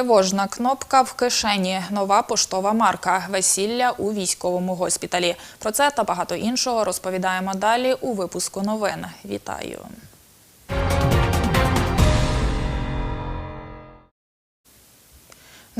Тривожна кнопка в кишені. Нова поштова марка. Весілля у військовому госпіталі. Про це та багато іншого розповідаємо далі у випуску новин. Вітаю.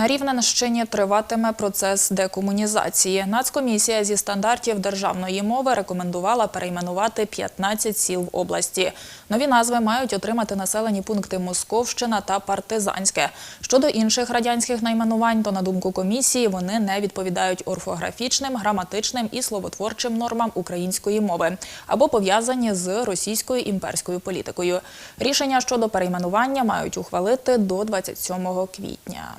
На Рівненщині триватиме процес декомунізації. Нацкомісія зі стандартів державної мови рекомендувала перейменувати 15 сіл в області. Нові назви мають отримати населені пункти Московщина та Партизанське. Щодо інших радянських найменувань, то на думку комісії вони не відповідають орфографічним, граматичним і словотворчим нормам української мови або пов'язані з російською імперською політикою. Рішення щодо перейменування мають ухвалити до 27 квітня.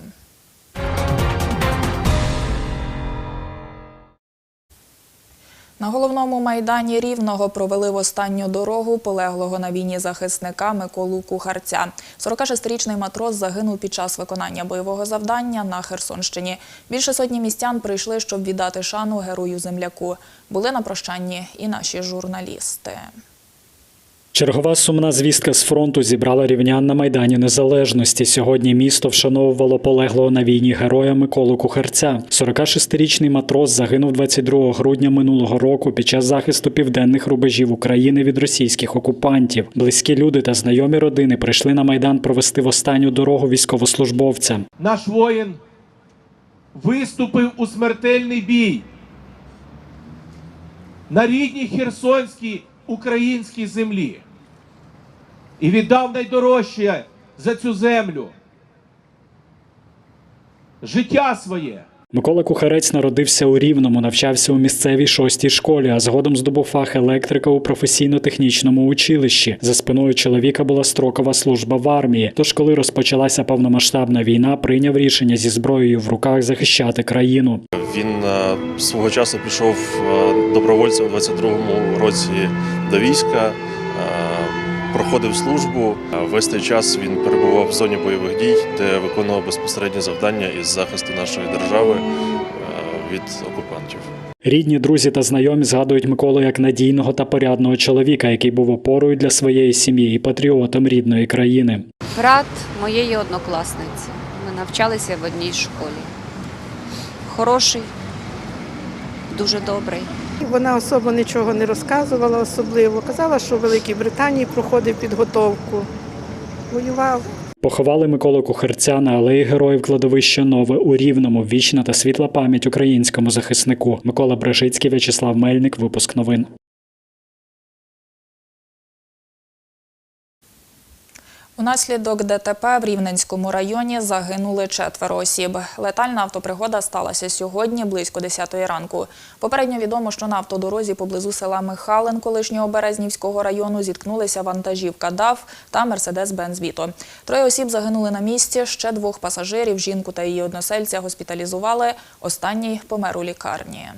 На головному майдані Рівного провели в останню дорогу полеглого на війні захисника Миколу Кухарця. 46-річний матрос загинув під час виконання бойового завдання на Херсонщині. Більше сотні містян прийшли, щоб віддати шану герою земляку. Були на прощанні і наші журналісти. Чергова сумна звістка з фронту зібрала рівнян на Майдані Незалежності. Сьогодні місто вшановувало полеглого на війні героя Миколу Кухарця. 46-річний матрос загинув 22 грудня минулого року під час захисту південних рубежів України від російських окупантів. Близькі люди та знайомі родини прийшли на майдан провести в останню дорогу військовослужбовця. наш воїн виступив у смертельний бій на рідній Херсонській українській землі і віддав найдорожче за цю землю життя своє. Микола Кухарець народився у Рівному, навчався у місцевій шостій школі, а згодом здобув фах електрика у професійно-технічному училищі. За спиною чоловіка була строкова служба в армії. Тож, коли розпочалася повномасштабна війна, прийняв рішення зі зброєю в руках захищати країну. Він е, свого часу пішов е, добровольцем у 22-му році до війська, е, проходив службу. Весь той час він перебував в зоні бойових дій, де виконував безпосередні завдання із захисту нашої держави е, від окупантів. Рідні, друзі та знайомі згадують Миколу як надійного та порядного чоловіка, який був опорою для своєї сім'ї і патріотом рідної країни. Брат моєї однокласниці. Ми навчалися в одній школі. Хороший, дуже добрий. Вона особо нічого не розказувала особливо. Казала, що в Великій Британії проходив підготовку. Воював. Поховали Миколу Кухарця на алеї Героїв кладовища Нове у Рівному. Вічна та світла пам'ять українському захиснику. Микола Брежицький, В'ячеслав Мельник. Випуск новин. Унаслідок ДТП в Рівненському районі загинули четверо осіб. Летальна автопригода сталася сьогодні близько 10 ранку. Попередньо відомо, що на автодорозі поблизу села Михалин колишнього Березнівського району зіткнулися вантажівка ДАФ та Мерседес-Бенз Віто. Троє осіб загинули на місці. Ще двох пасажирів, жінку та її односельця госпіталізували. Останній помер у лікарні.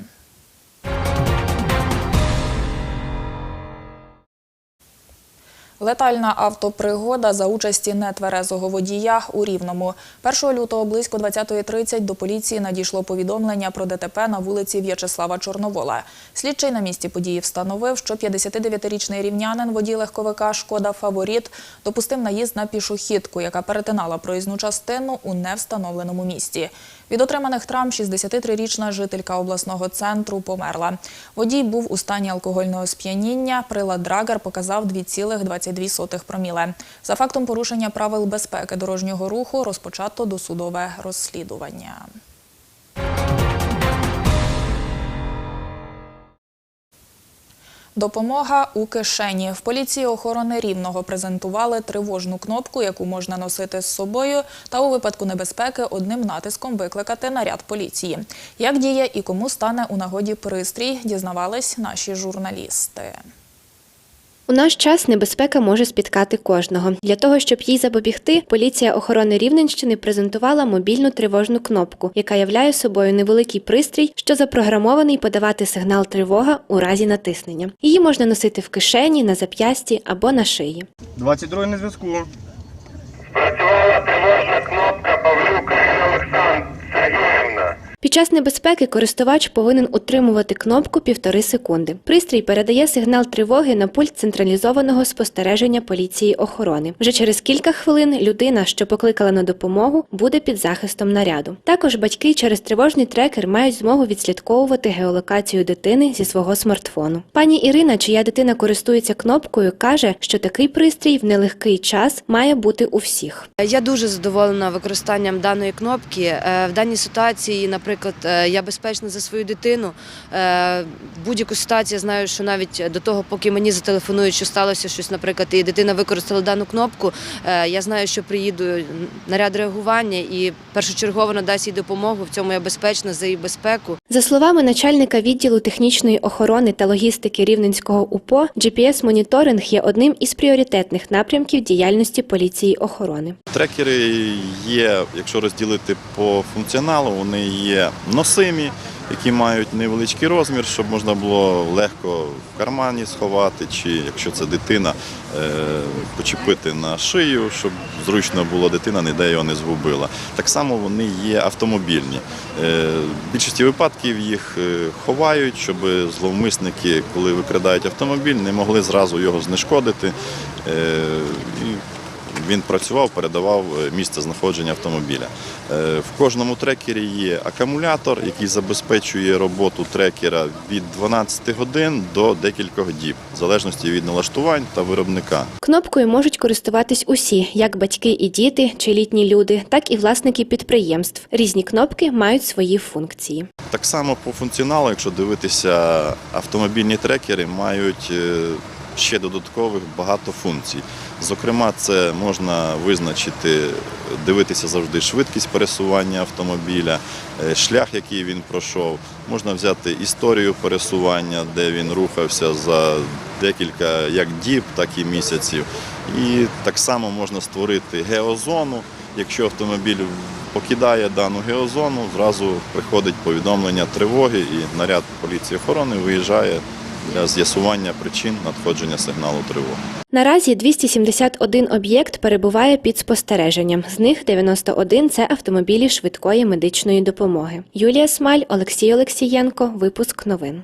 Летальна автопригода за участі нетверезого водія у Рівному. 1 лютого близько 20.30 до поліції надійшло повідомлення про ДТП на вулиці В'ячеслава Чорновола. Слідчий на місці події встановив, що 59-річний рівнянин водій легковика «Шкода Фаворіт» допустив наїзд на пішохідку, яка перетинала проїзну частину у невстановленому місці. Від отриманих травм 63-річна жителька обласного центру померла. Водій був у стані алкогольного сп'яніння. Прилад Драгер показав 2,22 проміле. За фактом порушення правил безпеки дорожнього руху розпочато досудове розслідування. Допомога у кишені. В поліції охорони Рівного презентували тривожну кнопку, яку можна носити з собою, та у випадку небезпеки одним натиском викликати наряд поліції. Як діє і кому стане у нагоді пристрій, дізнавались наші журналісти. У наш час небезпека може спіткати кожного. Для того, щоб їй запобігти, поліція охорони Рівненщини презентувала мобільну тривожну кнопку, яка являє собою невеликий пристрій, що запрограмований подавати сигнал тривога у разі натиснення. Її можна носити в кишені, на зап'ясті або на шиї. 22 на зв'язку. Спрацювала Під час небезпеки користувач повинен утримувати кнопку півтори секунди. Пристрій передає сигнал тривоги на пульт централізованого спостереження поліції охорони. Вже через кілька хвилин людина, що покликала на допомогу, буде під захистом наряду. Також батьки через тривожний трекер мають змогу відслідковувати геолокацію дитини зі свого смартфону. Пані Ірина, чия дитина користується кнопкою, каже, що такий пристрій в нелегкий час має бути у всіх. Я дуже задоволена використанням даної кнопки. Е, В даній ситуації, наприклад, е, я безпечна за свою дитину. Е, Будь-яку ситуацію я знаю, що навіть до того, поки мені зателефонують, що сталося щось, наприклад, і дитина використала дану кнопку, е, я знаю, що приїду наряд реагування і першочергово надасть їй допомогу. В цьому я безпечна за її безпеку. За словами начальника відділу технічної охорони та логістики Рівненського УПО, GPS-моніторинг є одним із пріоритетних напрямків діяльності поліції охорони. Трекери є, якщо розділити по функціоналу, вони є носимі, які мають невеличкий розмір, щоб можна було легко в кармані сховати, чи якщо це дитина, е, почепити на шию, щоб зручно було дитина, ніде його не згубила. Так само вони є автомобільні. Е, В більшості випадків їх е, ховають, щоб зловмисники, коли викрадають автомобіль, не могли зразу його знешкодити. Він працював, передавав е, місце знаходження автомобіля. Е, В кожному трекері є акумулятор, який забезпечує роботу трекера від 12 годин до декількох діб, в залежності від налаштувань та виробника. Кнопкою можуть користуватись усі, як батьки і діти чи літні люди, так і власники підприємств. Різні кнопки мають свої функції. Так само по функціоналу, якщо дивитися, автомобільні трекери мають е, ще додаткових багато функцій. Зокрема, це можна визначити, дивитися завжди швидкість пересування автомобіля, е, шлях, який він пройшов. Можна взяти історію пересування, де він рухався за декілька як діб, так і місяців. І так само можна створити геозону. Якщо автомобіль покидає дану геозону, зразу приходить повідомлення тривоги і наряд поліції охорони виїжджає з'ясування причин надходження сигналу тривоги. Наразі 271 об'єкт перебуває під спостереженням. З них 91 – це автомобілі швидкої медичної допомоги. Юлія Смаль, Олексій Олексієнко. Випуск новин.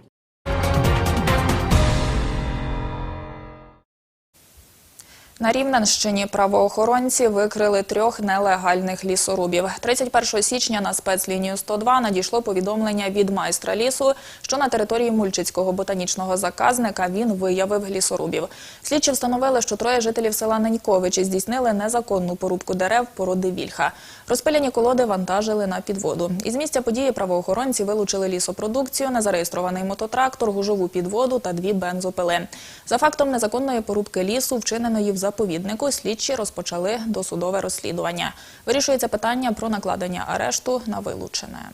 На Рівненщині правоохоронці викрили трьох нелегальних лісорубів. 31 січня на спецлінію 102 надійшло повідомлення від майстра лісу, що на території Мульчицького ботанічного заказника він виявив лісорубів. Слідчі встановили, що троє жителів села Неньковичі здійснили незаконну порубку дерев породи вільха. Розпиляні колоди вантажили на підводу. Із місця події правоохоронці вилучили лісопродукцію, незареєстрований мототрактор, гужову підводу та дві бензопили. За фактом незаконної порубки лісу, вчиненої в заповіднику, слідчі розпочали досудове розслідування. Вирішується питання про накладення арешту на вилучене.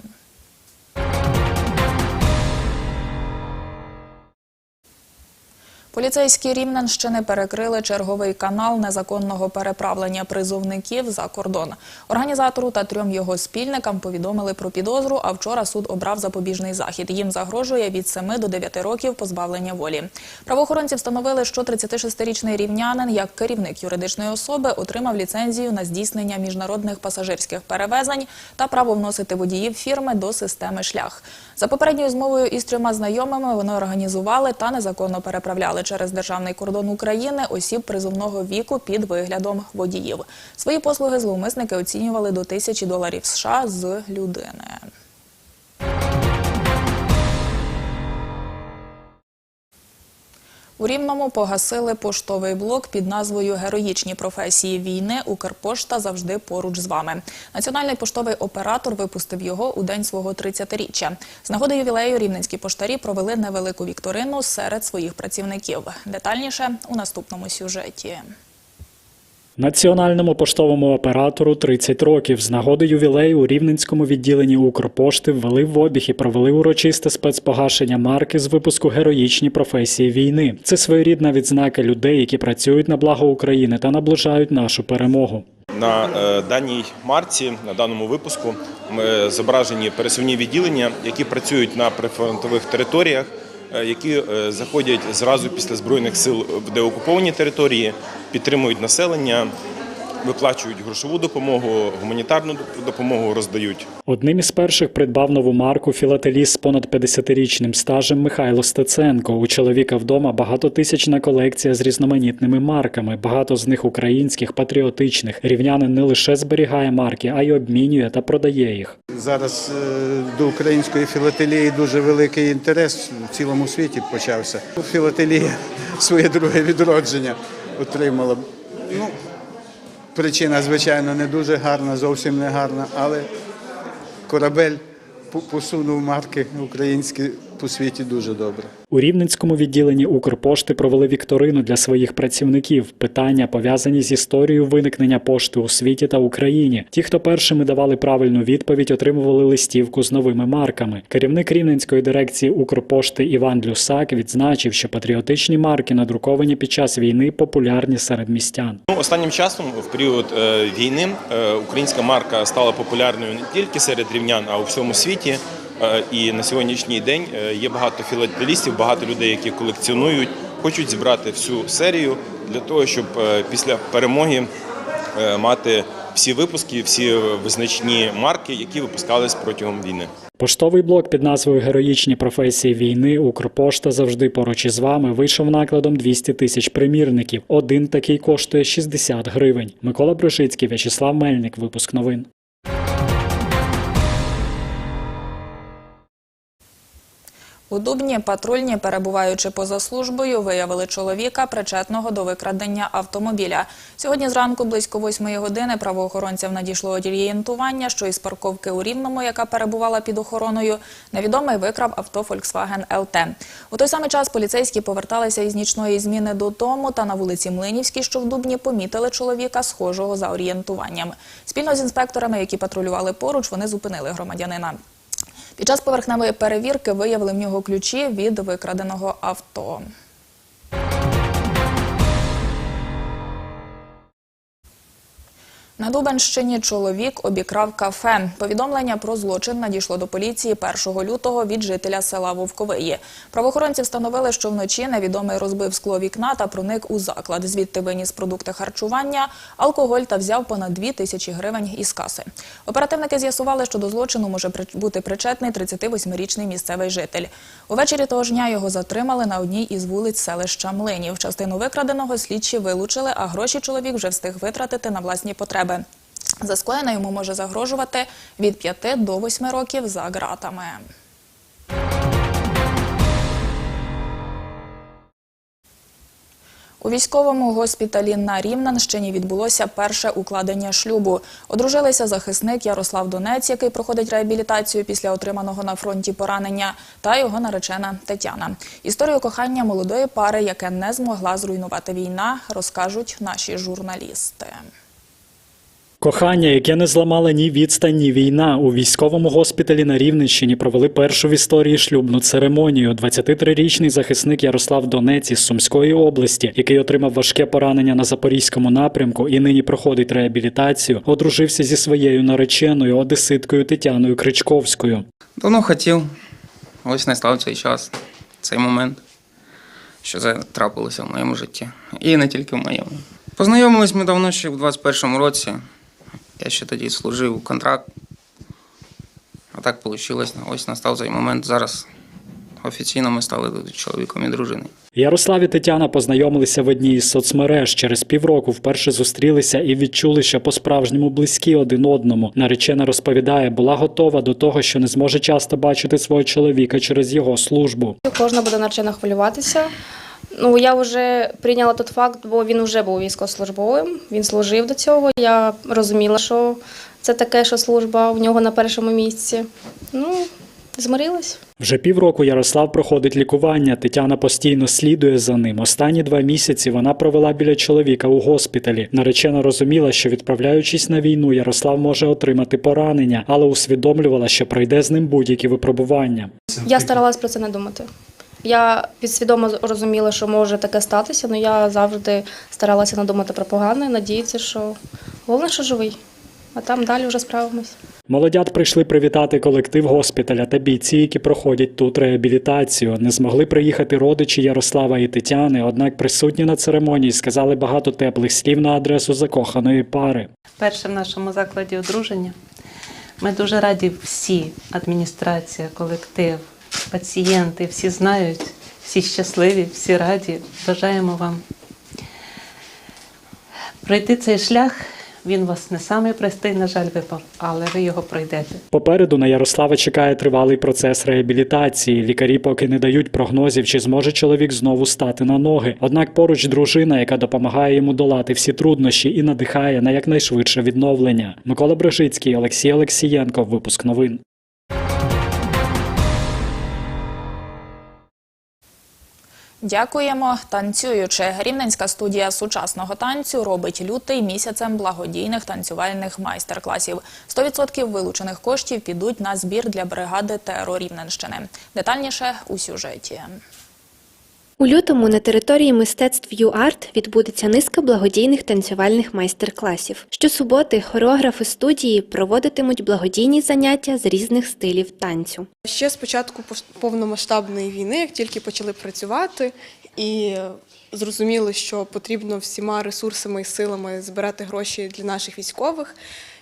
Поліцейські Рівненщини перекрили черговий канал незаконного переправлення призовників за кордон. Організатору та трьом його спільникам повідомили про підозру, а вчора суд обрав запобіжний захід. Їм загрожує від 7 до 9 років позбавлення волі. Правоохоронці встановили, що 36-річний рівнянин, як керівник юридичної особи, отримав ліцензію на здійснення міжнародних пасажирських перевезень та право вносити водіїв фірми до системи шлях. За попередньою змовою із трьома знайомими вони організували та незаконно переправляли через державний кордон України осіб призовного віку під виглядом водіїв. Свої послуги зловмисники оцінювали до тисячі доларів США з людини. У Рівному погасили поштовий блок під назвою Героїчні професії війни. Укрпошта завжди поруч з вами. Національний поштовий оператор випустив його у день свого 30-річчя. З нагоди ювілею рівненські поштарі провели невелику вікторину серед своїх працівників. Детальніше у наступному сюжеті. Національному поштовому оператору 30 років. З нагоди ювілею у Рівненському відділенні Укрпошти ввели в обіг і провели урочисте спецпогашення марки з випуску героїчні професії війни. Це своєрідна відзнака людей, які працюють на благо України та наближають нашу перемогу. На е, даній марці, на даному випуску, ми зображені пересувні відділення, які працюють на прифронтових територіях, які е, заходять зразу після збройних сил в деокуповані території, підтримують населення, виплачують грошову допомогу, гуманітарну допомогу роздають. Одним із перших придбав нову марку філателіст з понад 50-річним стажем Михайло Стеценко. У чоловіка вдома багатотисячна колекція з різноманітними марками, багато з них українських, патріотичних. Рівнянин не лише зберігає марки, а й обмінює та продає їх. Зараз е, до української філателії дуже великий інтерес в цілому світі почався. Філателія своє друге відродження отримала. Ну, причина, звичайно, не дуже гарна, зовсім не гарна, але корабель посунув марки українські по світі дуже добре. У Рівненському відділенні Укрпошти провели вікторину для своїх працівників. Питання пов'язані з історією виникнення пошти у світі та Україні. Ті, хто першими давали правильну відповідь, отримували листівку з новими марками. Керівник Рівненської дирекції Укрпошти Іван Люсак відзначив, що патріотичні марки, надруковані під час війни, популярні серед містян. Ну, останнім часом, в період е, війни, е, українська марка стала популярною не тільки серед рівнян, а у всьому світі. Е, І на сьогоднішній день е, є багато філателістів, багато людей, які колекціонують, хочуть зібрати всю серію для того, щоб е, після перемоги мати всі випуски, всі визначні марки, які випускались протягом війни. Поштовий блок під назвою Героїчні професії війни Укрпошта завжди поруч із вами вийшов накладом 200 тисяч примірників. Один такий коштує 60 гривень. Микола Брюшицький, В'ячеслав Мельник. Випуск новин. У Дубні патрульні, перебуваючи поза службою, виявили чоловіка, причетного до викрадення автомобіля. Сьогодні зранку близько восьмої години правоохоронцям надійшло орієнтування, що із парковки у Рівному, яка перебувала під охороною, невідомий викрав авто Volkswagen LT. У той самий час поліцейські поверталися із нічної зміни додому та на вулиці Млинівській, що в Дубні, помітили чоловіка, схожого за орієнтуванням. Спільно з інспекторами, які патрулювали поруч, вони зупинили громадянина. Під час поверхневої перевірки виявили в нього ключі від викраденого авто. На Дубенщині чоловік обікрав кафе. Повідомлення про злочин надійшло до поліції 1 лютого від жителя села Вовковиї. Правоохоронці встановили, що вночі невідомий розбив скло вікна та проник у заклад. Звідти виніс продукти харчування, алкоголь та взяв понад 2 тисячі гривень із каси. Оперативники з'ясували, що до злочину може бути причетний 38-річний місцевий житель. Увечері того ж дня його затримали на одній із вулиць селища Млинів. Частину викраденого слідчі вилучили, а гроші чоловік вже встиг витратити на власні потреби. За скоєне йому може загрожувати від 5 до 8 років за ґратами. У військовому госпіталі на Рівненщині відбулося перше укладення шлюбу. Одружилися захисник Ярослав Донець, який проходить реабілітацію після отриманого на фронті поранення, та його наречена Тетяна. Історію кохання молодої пари, яке не змогла зруйнувати війна, розкажуть наші журналісти. Кохання, яке не зламало ні відстань, ні війна. У військовому госпіталі на Рівненщині провели першу в історії шлюбну церемонію. 23-річний захисник Ярослав Донець із Сумської області, який отримав важке поранення на запорізькому напрямку і нині проходить реабілітацію, одружився зі своєю нареченою одеситкою Тетяною Кричковською. Давно хотів. Ось настав цей час, цей момент, що це трапилося в моєму житті. І не тільки в моєму. Познайомились ми давно ще в 21-му році. Я ще тоді служив контракт. А так вийшло. Ось настав цей момент. Зараз офіційно ми стали чоловіком і дружиною. Ярослав і Тетяна познайомилися в одній із соцмереж. Через півроку вперше зустрілися і відчули, що по-справжньому близькі один одному. Наречена розповідає, була готова до того, що не зможе часто бачити свого чоловіка через його службу. Кожна буде наречена хвилюватися. Ну, я вже прийняла той факт, бо він вже був військовослужбовим, він служив до цього. Я розуміла, що це таке, що служба у нього на першому місці. Ну, змирилась. Вже півроку Ярослав проходить лікування. Тетяна постійно слідує за ним. Останні два місяці вона провела біля чоловіка у госпіталі. Наречена розуміла, що відправляючись на війну, Ярослав може отримати поранення, але усвідомлювала, що пройде з ним будь-які випробування. Я старалась про це не думати. Я підсвідомо розуміла, що може таке статися, але я завжди старалася не думати про погане, надіятися, що головне, що живий. а там далі вже справимось. Молодят прийшли привітати колектив госпіталя та бійці, які проходять тут реабілітацію. Не змогли приїхати родичі Ярослава і Тетяни, однак присутні на церемонії сказали багато теплих слів на адресу закоханої пари. Перше в нашому закладі одруження. Ми дуже раді всі, адміністрація, колектив, пацієнти, всі знають, всі щасливі, всі раді. Бажаємо вам пройти цей шлях. Він вас не самий простий, на жаль, випав, але ви його пройдете. Попереду на Ярослава чекає тривалий процес реабілітації. Лікарі поки не дають прогнозів, чи зможе чоловік знову стати на ноги. Однак поруч дружина, яка допомагає йому долати всі труднощі і надихає на якнайшвидше відновлення. Микола Брежицький, Олексій Олексієнко. Випуск новин. Дякуємо. Танцюючи. Рівненська студія сучасного танцю робить лютий місяцем благодійних танцювальних майстер-класів. 100% вилучених коштів підуть на збір для бригади ТРО Рівненщини. Детальніше у сюжеті. У лютому на території мистецтв ЮАРТ відбудеться низка благодійних танцювальних майстер-класів. Щосуботи хореографи студії проводитимуть благодійні заняття з різних стилів танцю. Ще з початку повномасштабної війни, як тільки почали працювати і зрозуміли, що потрібно всіма ресурсами і силами збирати гроші для наших військових.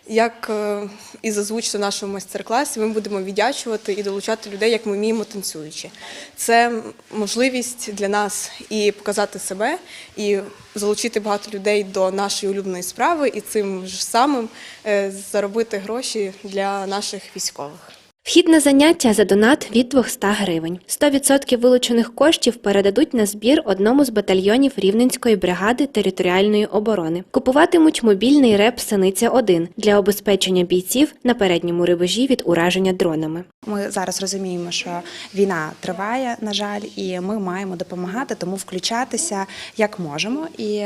Як е, і зазвучено в нашому майстер-класі, ми будемо віддячувати і долучати людей, як ми вміємо танцюючи. Це можливість для нас і показати себе, і залучити багато людей до нашої улюбленої справи, і цим ж самим е, заробити гроші для наших військових. Вхід на заняття за донат від 200 гривень. 100% вилучених коштів передадуть на збір одному з батальйонів Рівненської бригади територіальної оборони. Купуватимуть мобільний реп Синиця 1 для обезпечення бійців на передньому рубежі від ураження дронами. Ми зараз розуміємо, що війна триває, на жаль, і ми маємо допомагати, тому включатися як можемо. І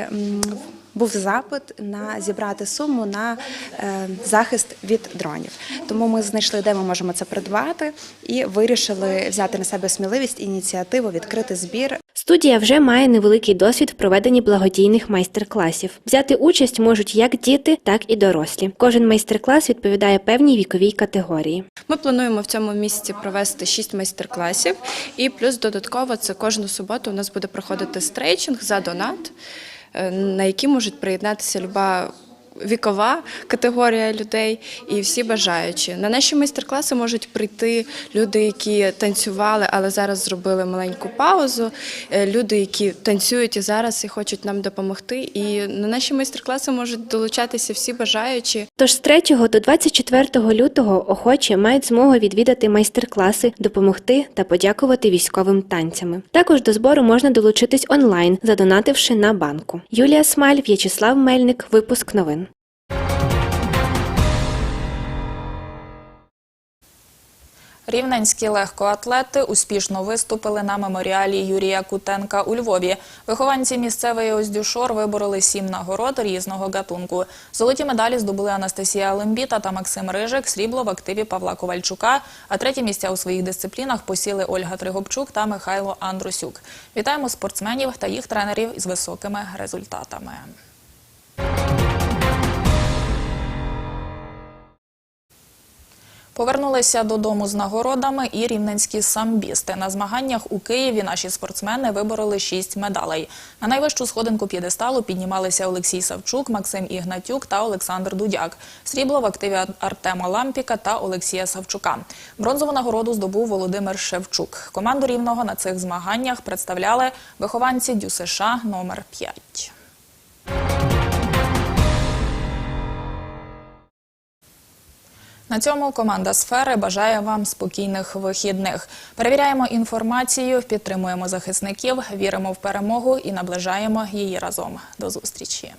був запит на зібрати суму на е, захист від дронів. Тому ми знайшли, де ми можемо це придбати, і вирішили взяти на себе сміливість ініціативу відкрити збір Студія вже має невеликий досвід в проведенні благодійних майстер-класів. Взяти участь можуть як діти, так і дорослі. Кожен майстер-клас відповідає певній віковій категорії. Ми плануємо в цьому місяці провести шість майстер-класів, і плюс додатково це кожну суботу у нас буде проходити стрейчинг за донат, на які можуть приєднатися люба. Вікова категорія людей і всі бажаючі. На наші майстер-класи можуть прийти люди, які танцювали, але зараз зробили маленьку паузу. е, Люди, які танцюють і зараз і хочуть нам допомогти. І на наші майстер-класи можуть долучатися всі бажаючі. Тож з 3 до 24 лютого охочі мають змогу відвідати майстер-класи, допомогти та подякувати військовим танцями. Також до збору можна долучитись онлайн, задонативши на банку. Юлія Смаль, В'ячеслав Мельник. Випуск новин. Рівненські легкоатлети успішно виступили на меморіалі Юрія Кутенка у Львові. Вихованці місцевої Оздюшор вибороли сім нагород різного гатунку. Золоті медалі здобули Анастасія Лембіта та Максим Рижик, срібло в активі Павла Ковальчука. А треті місця у своїх дисциплінах посіли Ольга Тригобчук та Михайло Андрусюк. Вітаємо спортсменів та їх тренерів із високими результатами. Повернулися додому з нагородами і рівненські самбісти. На змаганнях у Києві наші спортсмени вибороли шість медалей. На найвищу сходинку п'єдесталу піднімалися Олексій Савчук, Максим Ігнатюк та Олександр Дудяк. Срібло в активі Артема Лампіка та Олексія Савчука. Бронзову нагороду здобув Володимир Шевчук. Команду рівного на цих змаганнях представляли вихованці ДЮСШ номер 5. На цьому команда сфери бажає вам спокійних вихідних. Перевіряємо інформацію, підтримуємо захисників, віримо в перемогу і наближаємо її разом. До зустрічі.